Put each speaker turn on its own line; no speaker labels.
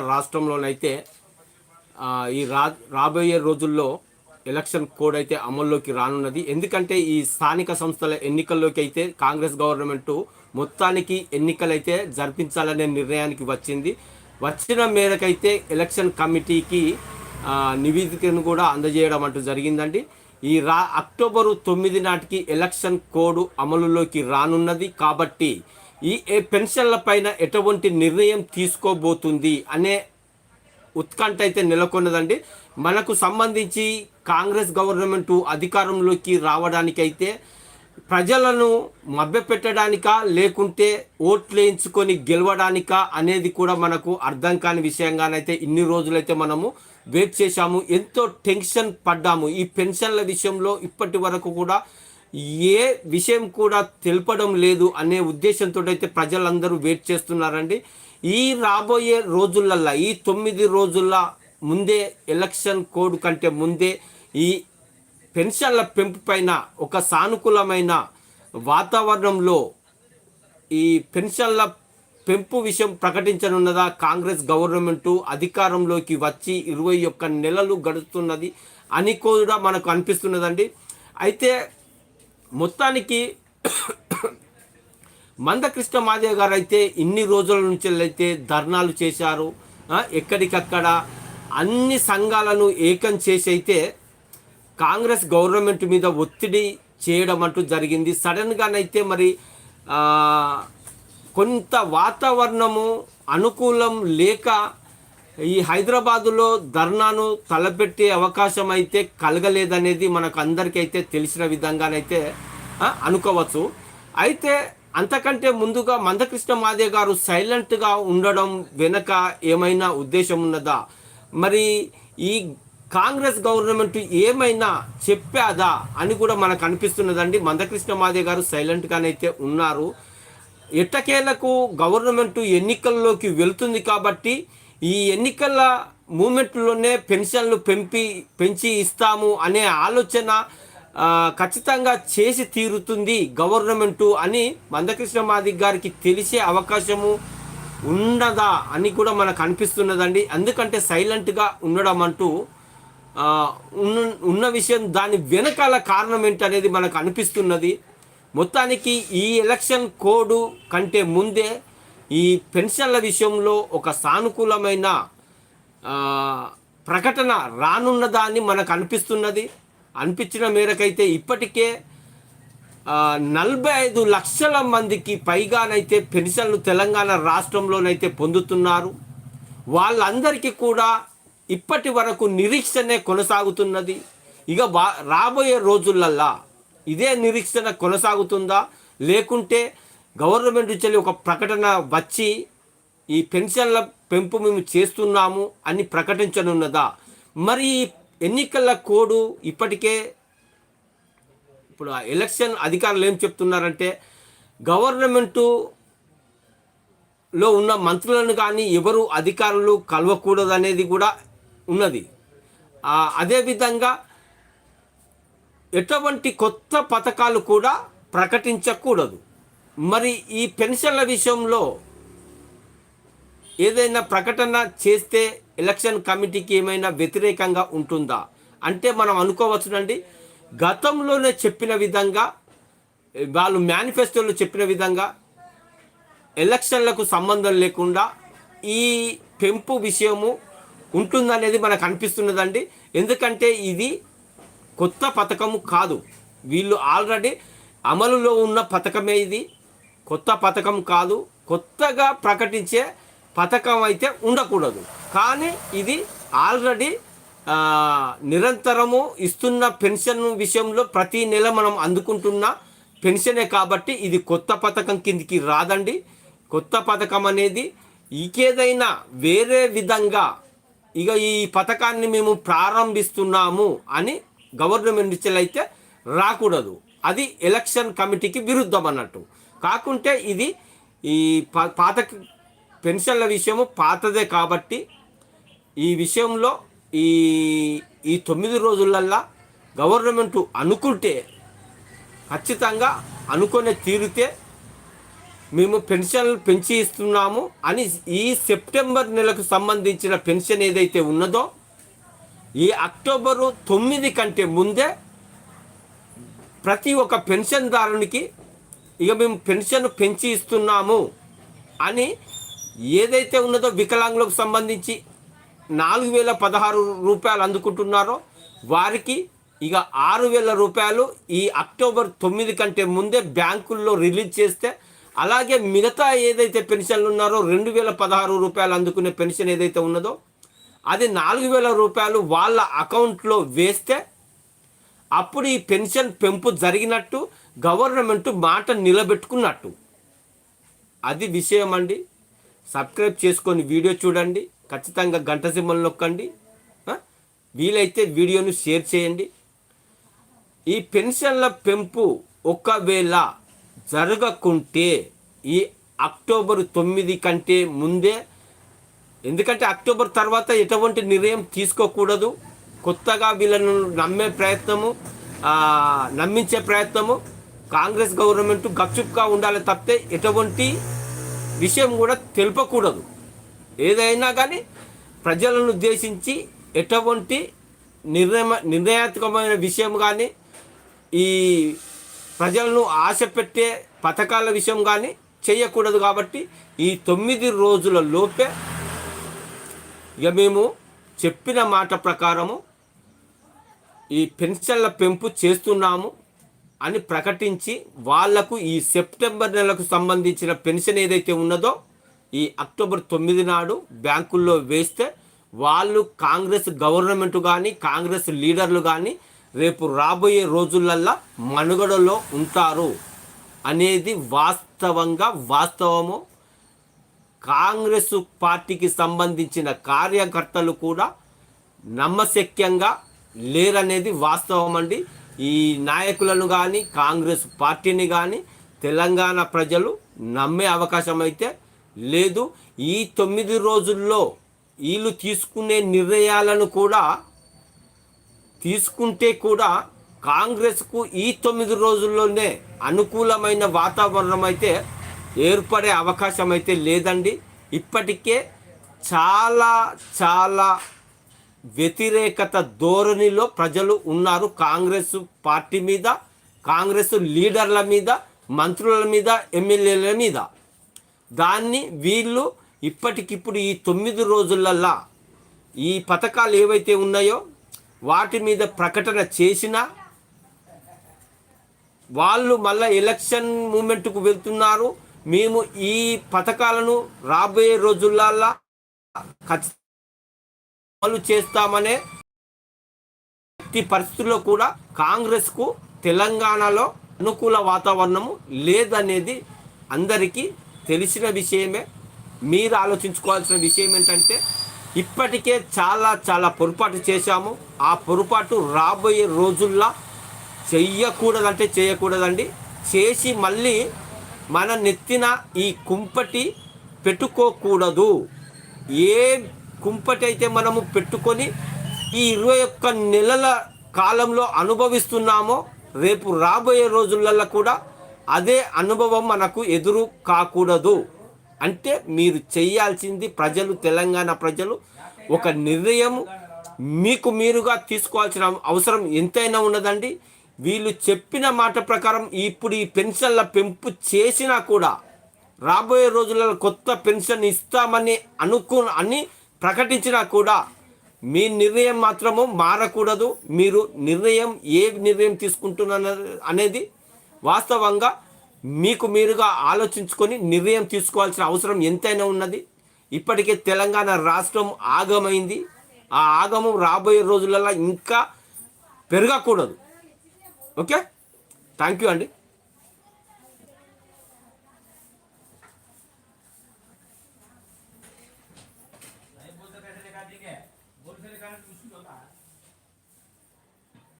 రాష్ట్రంలోనైతే ఈ రా రాబోయే రోజుల్లో ఎలక్షన్ కోడ్ అయితే అమల్లోకి రానున్నది. ఎందుకంటే ఈ స్థానిక సంస్థల ఎన్నికల్లోకి అయితే కాంగ్రెస్ గవర్నమెంట్ మొత్తానికి ఎన్నికలైతే జరిపించాలనే నిర్ణయానికి వచ్చింది. వచ్చిన మేరకైతే ఎలక్షన్ కమిటీకి నివేదికను కూడా అందజేయడం అంటూ జరిగిందండి. ఈ రా అక్టోబరు తొమ్మిది నాటికి ఎలక్షన్ కోడ్ అమలులోకి రానున్నది. కాబట్టి ఈ ఏ పెన్షన్ల పైన ఎటువంటి నిర్ణయం తీసుకోబోతుంది అనే ఉత్కంఠ అయితే నెలకొన్నదండి. మనకు సంబంధించి కాంగ్రెస్ గవర్నమెంట్ అధికారంలోకి రావడానికైతే ప్రజలను మభ్యపెట్టడానికా లేకుంటే ఓట్లు వేయించుకొని గెలవడానికా అనేది కూడా మనకు అర్థం కాని విషయంగానైతే ఇన్ని రోజులైతే మనము వెయిట్ చేశాము. ఎంతో టెన్షన్ పడ్డాము. ఈ పెన్షన్ల విషయంలో ఇప్పటి వరకు కూడా ఏ విషయం కూడా తెలపడం లేదు అనే ఉద్దేశంతో అయితే ప్రజలందరూ వెయిట్ చేస్తున్నారండి. ఈ రాబోయే రోజులల్లా ఈ తొమ్మిది రోజుల ముందే ఎలక్షన్ కోడ్ కంటే ముందే ఈ పెన్షన్ల పెంపు పైన ఒక సానుకూలమైన వాతావరణంలో ఈ పెన్షన్ల పెంపు విషయం ప్రకటించనున్నదా? కాంగ్రెస్ గవర్నమెంట్ అధికారంలోకి వచ్చి ఇరవై ఒక్క నెలలు గడుస్తున్నది అని కూడా మనకు అనిపిస్తున్నదండి. అయితే మొత్తానికి మందకృష్ణ మాదేవ్ గారు అయితే ఇన్ని రోజుల నుంచి అయితే ధర్నాలు చేశారు. ఎక్కడికక్కడ అన్ని సంఘాలను ఏకం చేసి అయితే కాంగ్రెస్ గవర్నమెంట్ మీద ఒత్తిడి చేయడం అంటూ జరిగింది. సడన్గానైతే మరి కొంత వాతావరణము అనుకూలం లేక ఈ హైదరాబాదులో ధర్నాను తలపెట్టే అవకాశం అయితే కలగలేదనేది మనకు అందరికైతే తెలిసిన విధంగానైతే అనుకోవచ్చు. అయితే అంతకంటే ముందుగా మందకృష్ణ మాదే గారు సైలెంట్గా ఉండడం వెనక ఏమైనా ఉద్దేశం ఉన్నదా? మరి ఈ కాంగ్రెస్ గవర్నమెంట్ ఏమైనా చెప్పాదా అని కూడా మనకు అనిపిస్తున్నదండి. మందకృష్ణ మాదే గారు సైలెంట్గానైతే ఉన్నారు. ఎట్టకేలకు గవర్నమెంట్ ఎన్నికల్లోకి వెళ్తుంది కాబట్టి ఈ ఎన్నికల మూమెంట్లోనే పెన్షన్లు పెంపి పెంచి ఇస్తాము అనే ఆలోచన ఖచ్చితంగా చేసి తీరుతుంది గవర్నమెంటు అని మందకృష్ణ మాదిక్ గారికి తెలిసే అవకాశము ఉన్నదా అని కూడా మనకు అనిపిస్తున్నదండి. ఎందుకంటే సైలెంట్గా ఉండడం అంటూ ఉన్న ఉన్న విషయం దాని వెనకాల కారణం ఏంటనేది మనకు అనిపిస్తున్నది. మొత్తానికి ఈ ఎలక్షన్ కోడ్ కంటే ముందే ఈ పెన్షన్ల విషయంలో ఒక సానుకూలమైన ప్రకటన రానున్న దాన్ని మనకు అనిపిస్తున్నది. అనిపించిన మేరకైతే ఇప్పటికే నలభై ఐదు లక్షల మందికి పైగానైతే పెన్షన్లు తెలంగాణ రాష్ట్రంలోనైతే పొందుతున్నారు. వాళ్ళందరికీ కూడా ఇప్పటి వరకు నిరీక్షణే కొనసాగుతున్నది. ఇక రాబోయే రోజులల్లా ఇదే నిరీక్షణ కొనసాగుతుందా? లేకుంటే గవర్నమెంట్ నుంచి ఒక ప్రకటన వచ్చి ఈ పెన్షన్ల పెంపు మేము చేస్తున్నాము అని ప్రకటించనున్నదా? మరి ఎన్నికల కోడు ఇప్పటికే ఇప్పుడు ఆ ఎలక్షన్ అధికారులు ఏం చెప్తున్నారంటే గవర్నమెంటు లో ఉన్న మంత్రులను కానీ ఎవరు అధికారులు కలవకూడదు అనేది కూడా ఉన్నది. అదేవిధంగా ఎటువంటి కొత్త పథకాలు కూడా ప్రకటించకూడదు. మరి ఈ పెన్షన్ల విషయంలో ఏదైనా ప్రకటన చేస్తే ఎలక్షన్ కమిటీకి ఏమైనా వ్యతిరేకంగా ఉంటుందా? అంటే మనం అనుకోవచ్చునండి గతంలోనే చెప్పిన విధంగా వాళ్ళు మేనిఫెస్టోలో చెప్పిన విధంగా ఎలక్షన్లకు సంబంధం లేకుండా ఈ పెంపు విషయము ఉంటుందనేది మనకు అనిపిస్తున్నదండి. ఎందుకంటే ఇది కొత్త పథకము కాదు. వీళ్ళు ఆల్రెడీ అమలులో ఉన్న పథకమే ఇది. కొత్త పథకం కాదు కొత్తగా ప్రకటించే పథకం అయితే ఉండకూడదు. కానీ ఇది ఆల్రెడీ నిరంతరము ఇస్తున్న పెన్షన్ విషయంలో ప్రతి నెల మనం అందుకుంటున్న పెన్షనే కాబట్టి ఇది కొత్త పథకం కిందికి రాదండి. కొత్త పథకం అనేది ఇంకేదైనా వేరే విధంగా ఇక ఈ పథకాన్ని మేము ప్రారంభిస్తున్నాము అని గవర్నమెంట్ నుంచి అయితే రాకూడదు. అది ఎలక్షన్ కమిటీకి విరుద్ధం అన్నట్టు. కాకుంటే ఇది ఈ పాత పెన్షన్ల విషయము పాతదే కాబట్టి ఈ విషయంలో ఈ ఈ తొమ్మిది రోజులల్లా గవర్నమెంట్ అనుకుంటే ఖచ్చితంగా అనుకునే తీరితే మేము పెన్షన్లు పెంచి ఇస్తున్నాము అని ఈ సెప్టెంబర్ నెలకు సంబంధించిన పెన్షన్ ఏదైతే ఉన్నదో ఈ అక్టోబరు తొమ్మిది కంటే ముందే ప్రతి ఒక్క పెన్షన్దారునికి ఇక మేము పెన్షన్ పెంచి ఇస్తున్నాము అని ఏదైతే ఉన్నదో వికలాంగులకు సంబంధించి నాలుగు వేల పదహారు రూపాయలు అందుకుంటున్నారో వారికి ఇక ఆరు వేల రూపాయలు ఈ అక్టోబర్ తొమ్మిది కంటే ముందే బ్యాంకుల్లో రిలీజ్ చేస్తే అలాగే మిగతా ఏదైతే పెన్షన్లు ఉన్నారో రెండు వేల పదహారు రూపాయలు అందుకునే పెన్షన్ ఏదైతే ఉన్నదో అది నాలుగు వేల రూపాయలు వాళ్ళ అకౌంట్లో వేస్తే అప్పుడు ఈ పెన్షన్ పెంపు జరిగినట్టు గవర్నమెంట్ మాట నిలబెట్టుకున్నట్టు. అది విషయం అండి సబ్స్క్రైబ్ చేసుకొని వీడియో చూడండి. ఖచ్చితంగా గంట సింబల్ నొక్కండి. వీలైతే వీడియోను షేర్ చేయండి. ఈ పెన్షన్ల పెంపు ఒకవేళ జరగకుంటే ఈ అక్టోబర్ తొమ్మిది కంటే ముందే ఎందుకంటే అక్టోబర్ తర్వాత ఎటువంటి నిర్ణయం తీసుకోకూడదు. కొత్తగా వీళ్ళను నమ్మే ప్రయత్నము నమ్మించే ప్రయత్నము కాంగ్రెస్ గవర్నమెంట్ గప్చుప్గా ఉండాలి తప్పితే ఎటువంటి విషయం కూడా తెలుపకూడదు. ఏదైనా కానీ ప్రజలను ఉద్దేశించి ఎటువంటి నిర్ణయ నిర్ణయాత్మకమైన విషయం కానీ ఈ ప్రజలను ఆశ పెట్టే పథకాల విషయం కానీ చేయకూడదు కాబట్టి ఈ తొమ్మిది రోజుల లోపే ఇక మేము చెప్పిన మాట ప్రకారము ఈ పెన్షన్ల పెంపు చేస్తున్నాము. అని ప్రకటించి వాళ్ళకు ఈ సెప్టెంబర్ నెలకు సంబంధించిన పెన్షన్ ఏదైతే ఉన్నదో ఈ అక్టోబర్ తొమ్మిది నాడు బ్యాంకుల్లో వేస్తే వాళ్ళు కాంగ్రెస్ గవర్నమెంట్ కానీ కాంగ్రెస్ లీడర్లు కానీ రేపు రాబోయే రోజులల్లా మనుగడలో ఉంటారు అనేది వాస్తవంగా వాస్తవము. కాంగ్రెస్ పార్టీకి సంబంధించిన కార్యకర్తలు కూడా నమ్మశక్యంగా లేరనేది వాస్తవం అండి ఈ నాయకులను కానీ కాంగ్రెస్ పార్టీని కానీ తెలంగాణ ప్రజలు నమ్మే అవకాశం అయితే లేదు. ఈ తొమ్మిది రోజుల్లో వీళ్ళు తీసుకునే నిర్ణయాలను కూడా తీసుకుంటే కూడా కాంగ్రెస్కు ఈ తొమ్మిది రోజుల్లోనే అనుకూలమైన వాతావరణం అయితే ఏర్పడే అవకాశం అయితే లేదండి. ఇప్పటికే చాలా చాలా వ్యతిరేకత ధోరణిలో ప్రజలు ఉన్నారు. కాంగ్రెస్ పార్టీ మీద కాంగ్రెస్ లీడర్ల మీద మంత్రుల మీద ఎమ్మెల్యేల మీద. దాన్ని వీళ్ళు ఇప్పటికిప్పుడు ఈ తొమ్మిది రోజులల్లా ఈ పథకాలు ఏవైతే ఉన్నాయో వాటి మీద ప్రకటన చేసినా వాళ్ళు మళ్ళీ ఎలక్షన్ మూమెంట్కు వెళ్తున్నారు. మేము ఈ పథకాలను రాబోయే రోజులల్లా ఖచ్చితంగా అమలు చేస్తామనే ఎట్టి పరిస్థితుల్లో కూడా కాంగ్రెస్కు తెలంగాణలో అనుకూల వాతావరణము లేదనేది అందరికీ తెలిసిన విషయమే. మీరు ఆలోచించుకోవాల్సిన విషయం ఏంటంటే ఇప్పటికే చాలా చాలా పొరపాటు చేశాము. ఆ పొరపాటు రాబోయే రోజుల్లో చెయ్యకూడదంటే చేయకూడదండి చేసి మళ్ళీ మన నెత్తిన ఈ కుంపటి పెట్టుకోకూడదు. ఏ కుంపటి అయితే మనము పెట్టుకొని ఈ ఇరవై ఒక్క నెలల కాలంలో అనుభవిస్తున్నామో రేపు రాబోయే రోజులలో కూడా అదే అనుభవం మనకు ఎదురు కాకూడదు. అంటే మీరు చేయాల్సింది ప్రజలు తెలంగాణ ప్రజలు ఒక నిర్ణయం మీకు మీరుగా తీసుకోవాల్సిన అవసరం ఎంతైనా ఉన్నదండి. వీళ్ళు చెప్పిన మాట ప్రకారం ఇప్పుడు ఈ పెన్షన్ల పెంపు చేసినా కూడా రాబోయే రోజులలో కొత్త పెన్షన్ ఇస్తామని అనుకు అని ప్రకటించినా కూడా మీ నిర్ణయం మాత్రము మారకూడదు. మీరు నిర్ణయం ఏ నిర్ణయం తీసుకుంటున్న అనేది వాస్తవంగా మీకు మీరుగా ఆలోచించుకొని నిర్ణయం తీసుకోవాల్సిన అవసరం ఎంతైనా ఉన్నది. ఇప్పటికే తెలంగాణ రాష్ట్రం ఆగమైంది. ఆ ఆగమం రాబోయే రోజులలో ఇంకా పెరగకూడదు. ఓకే? థ్యాంక్ యూ అండి.